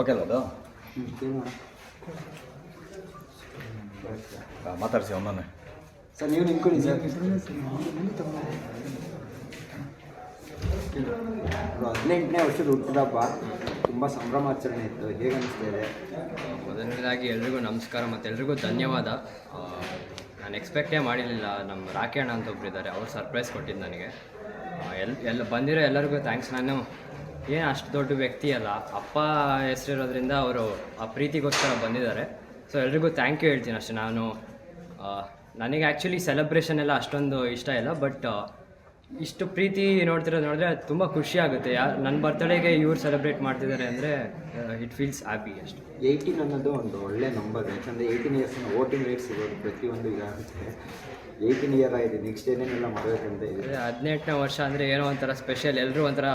Okay ಅಲ್ಲ ಅದು ಮಾತಾಡ್ಸಿ ಅವನನ್ನೇ. ಸರ್ ನೀವು ನಿಂತ್ಕೊಳ್ಳಿ ಸರ್. ಹದಿನೆಂಟನೇ ವರ್ಷದ ಹುಟ್ಟಿದಬ್ಬ ತುಂಬ ಸಂಭ್ರಮಾಚರಣೆ ಇತ್ತು. ಹೇಗೆ ಅನಿಸ್ತಾ ಇದೆ? ಮೊದಲನೇದಾಗಿ ಎಲ್ರಿಗೂ ನಮಸ್ಕಾರ ಮತ್ತು ಎಲ್ರಿಗೂ ಧನ್ಯವಾದ. ನಾನು ಎಕ್ಸ್ಪೆಕ್ಟೇ ಮಾಡಿರಲಿಲ್ಲ. ನಮ್ಮ ರಾಕಿ ಅಣ್ಣ ಅಂತ ಒಬ್ಬರಿದ್ದಾರೆ ಅವ್ರು ಸರ್ಪ್ರೈಸ್ ಕೊಟ್ಟಿದ್ದು ನನಗೆ. ಎಲ್ ಎಲ್ಲ ಬಂದಿರೋ ಎಲ್ಲರಿಗೂ ಥ್ಯಾಂಕ್ಸ್ ನಾನು ಏನು ಅಷ್ಟು ದೊಡ್ಡ ವ್ಯಕ್ತಿ ಅಲ್ಲ. ಅಪ್ಪ ಹೆಸರಿರೋದ್ರಿಂದ ಅವರು ಆ ಪ್ರೀತಿಗೋಸ್ಕರ ಬಂದಿದ್ದಾರೆ. ಸೊ ಎಲ್ರಿಗೂ ಥ್ಯಾಂಕ್ ಯು ಹೇಳ್ತೀನಿ ಅಷ್ಟೇ. ನಾನು ನನಗೆ ಆ್ಯಕ್ಚುಲಿ ಸೆಲೆಬ್ರೇಷನ್ ಎಲ್ಲ ಅಷ್ಟೊಂದು ಇಷ್ಟ ಇಲ್ಲ ಬಟ್ ಇಷ್ಟು ಪ್ರೀತಿ ನೋಡ್ತಿರೋದು ನೋಡಿದ್ರೆ ತುಂಬ ಖುಷಿ ಆಗುತ್ತೆ. ಯಾರು ನನ್ನ ಬರ್ತಡೇಗೆ ಇವ್ರು ಸೆಲೆಬ್ರೇಟ್ ಮಾಡ್ತಿದ್ದಾರೆ ಅಂದರೆ ಇಟ್ ಫೀಲ್ಸ್ ಹ್ಯಾಪಿ ಅಷ್ಟು. ಏಯ್ಟೀನ್ ಅನ್ನೋದು ಒಂದು ಒಳ್ಳೆ ನಂಬರ್ ಯಾಕಂದರೆ ಏಯ್ಟೀನ್ ಇಯರ್ಸ್ ವೋಟಿಂಗ್ ರೈಟ್ ಸಿಗೋದು ಪ್ರತಿಯೊಂದು ಈಗ ಏಯ್ಟೀನ್ ಇಯರ್ ಆಗಿದೆ. ನೆಕ್ಸ್ಟ್ ಏನೇನೆಲ್ಲ ಮಾಡಬೇಕಂತ ಇದೆ. ಹದಿನೆಂಟನೇ ವರ್ಷ ಅಂದರೆ ಏನೋ ಒಂಥರ ಸ್ಪೆಷಲ್ ಎಲ್ಲರೂ ಒಂಥರ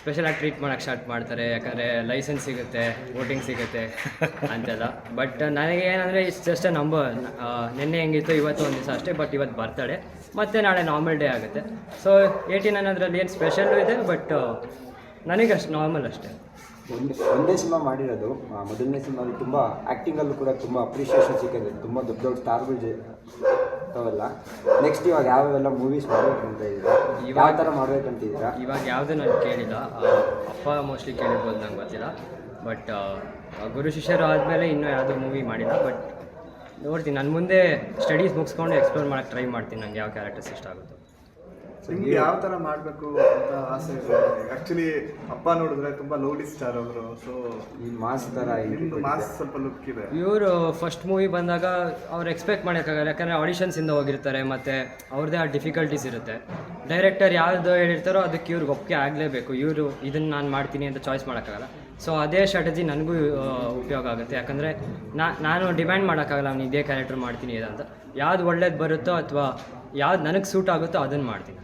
ಸ್ಪೆಷಲಾಗಿ ಟ್ರೀಟ್ ಮಾಡೋಕ್ಕೆ ಸ್ಟಾರ್ಟ್ ಮಾಡ್ತಾರೆ. ಯಾಕಂದರೆ ಲೈಸೆನ್ಸ್ ಸಿಗುತ್ತೆ ವೋಟಿಂಗ್ ಸಿಗುತ್ತೆ ಅಂತೆಲ್ಲ. ಬಟ್ ನನಗೆ ಏನಂದರೆ ಇಷ್ಟು ಜಸ್ಟ್ ನಂಬರ್ ನಿನ್ನೆ ಹೆಂಗಿತ್ತು ಇವತ್ತು ಒಂದು ದಿವಸ ಅಷ್ಟೇ ಬಟ್ ಇವತ್ತು ಬರ್ತಡೆ ಮತ್ತು ನಾಳೆ ನಾರ್ಮಲ್ ಡೇ ಆಗುತ್ತೆ. ಸೊ ಏಯ್ಟೀನ್ ಅನ್ನೋದ್ರಲ್ಲಿ ಏನು ಸ್ಪೆಷಲ್ ಇದೆ? ಬಟ್ ನನಗೆ ಅಷ್ಟು ನಾರ್ಮಲ್ ಅಷ್ಟೇ. ಒಂದು ಒಂದೇ ಸಿನಿಮಾ ಮಾಡಿರೋದು. ಮೊದಲನೇ ಸಿನಿಮಾದಲ್ಲಿ ತುಂಬ ಆ್ಯಕ್ಟಿಂಗಲ್ಲೂ ಕೂಡ ತುಂಬ ಅಪ್ರಿಷಿಯೇಷನ್ ಸಿಕ್ಕಿದೆ. ತುಂಬ ದೊಡ್ಡ ದೊಡ್ಡ ಸ್ಟಾರ್ಗಳು ಅವೆಲ್ಲ ನೆಕ್ಸ್ಟ್ ಇವಾಗ ಯಾವ್ಯಾವೆಲ್ಲ ಮೂವೀಸ್ ಮಾಡ್ಬೇಕಂತ ಇದ್ದೀರಾ? ಯಾವ ಥರ ಮಾಡ್ಬೇಕಂತಿದ್ದೀರಾ ಇವಾಗ ಯಾವುದೂ ನಾನು ಕೇಳಿಲ್ಲ. ಅಪ್ಪ ಮೋಸ್ಟ್ಲಿ ಕೇಳಿರ್ಬೋದು ನಂಗೆ ಗೊತ್ತಿಲ್ಲ. ಬಟ್ ಗುರು ಶಿಷ್ಯರು ಆದಮೇಲೆ ಇನ್ನೂ ಯಾವುದೋ ಮೂವಿ ಮಾಡಿಲ್ಲ. ಬಟ್ ನೋಡ್ತೀನಿ. ನಾನು ಮುಂದೆ ಸ್ಟಡೀಸ್ ಮುಗಿಸ್ಕೊಂಡು ಎಕ್ಸ್ಪ್ಲೋರ್ ಮಾಡೋಕ್ಕೆ ಟ್ರೈ ಮಾಡ್ತೀನಿ. ನಂಗೆ ಯಾವ ಕ್ಯಾರೆಕ್ಟರ್ಸ್ ಇಷ್ಟ ಆಗುತ್ತೋ ನಿಮ್ಗೆ ಯಾವ ತರ ಮಾಡ್ಬೇಕು ಅಂತ ಆಸೆ ಇದೆ? ಆಕ್ಚುಲಿ ಅಪ್ಪ ನೋಡಿದ್ರೆ ತುಂಬಾ ಲೌಡಿ ಸ್ಟಾರ್ ಅವರು. ಸೊ ಈ ಮಾಸ್ ತರ ನಿಮ್ದು ಮಾಸ್ ಸ್ವಲ್ಪ ಲುಕ್ ಇದೆ. ಇವರು ಫಸ್ಟ್ ಮೂವಿ ಬಂದಾಗ ಅವ್ರು ಎಕ್ಸ್ಪೆಕ್ಟ್ ಮಾಡೋಕ್ಕಾಗಲ್ಲ. ಆಡಿಷನ್ಸ್ ಇಂದ ಹೋಗಿರ್ತಾರೆ ಮತ್ತೆ ಅವ್ರದ್ದೇ ಆ ಡಿಫಿಕಲ್ಟೀಸ್ ಇರುತ್ತೆ. ಡೈರೆಕ್ಟರ್ ಯಾವುದು ಹೇಳಿರ್ತಾರೋ ಅದಕ್ಕೆ ಇವ್ರಿಗೆ ಒಪ್ಪಿಗೆ ಆಗಲೇಬೇಕು. ಇವರು ಇದನ್ನು ನಾನು ಮಾಡ್ತೀನಿ ಅಂತ ಚಾಯ್ಸ್ ಮಾಡೋಕ್ಕಾಗಲ್ಲ. ಸೊ ಅದೇ ಸ್ಟ್ರಾಟಜಿ ನನಗೂ ಉಪಯೋಗ ಆಗುತ್ತೆ. ಯಾಕಂದರೆ ನಾನು ಡಿಮ್ಯಾಂಡ್ ಮಾಡೋಕ್ಕಾಗಲ್ಲ ನಾನು ಇದೇ ಕ್ಯಾರೆಕ್ಟರ್ ಮಾಡ್ತೀನಿ ಅಂತ. ಯಾವ್ದು ಒಳ್ಳೇದು ಬರುತ್ತೋ ಅಥವಾ ಯಾವ್ದು ನನಗೆ ಸೂಟ್ ಆಗುತ್ತೋ ಅದನ್ನು ಮಾಡ್ತೀನಿ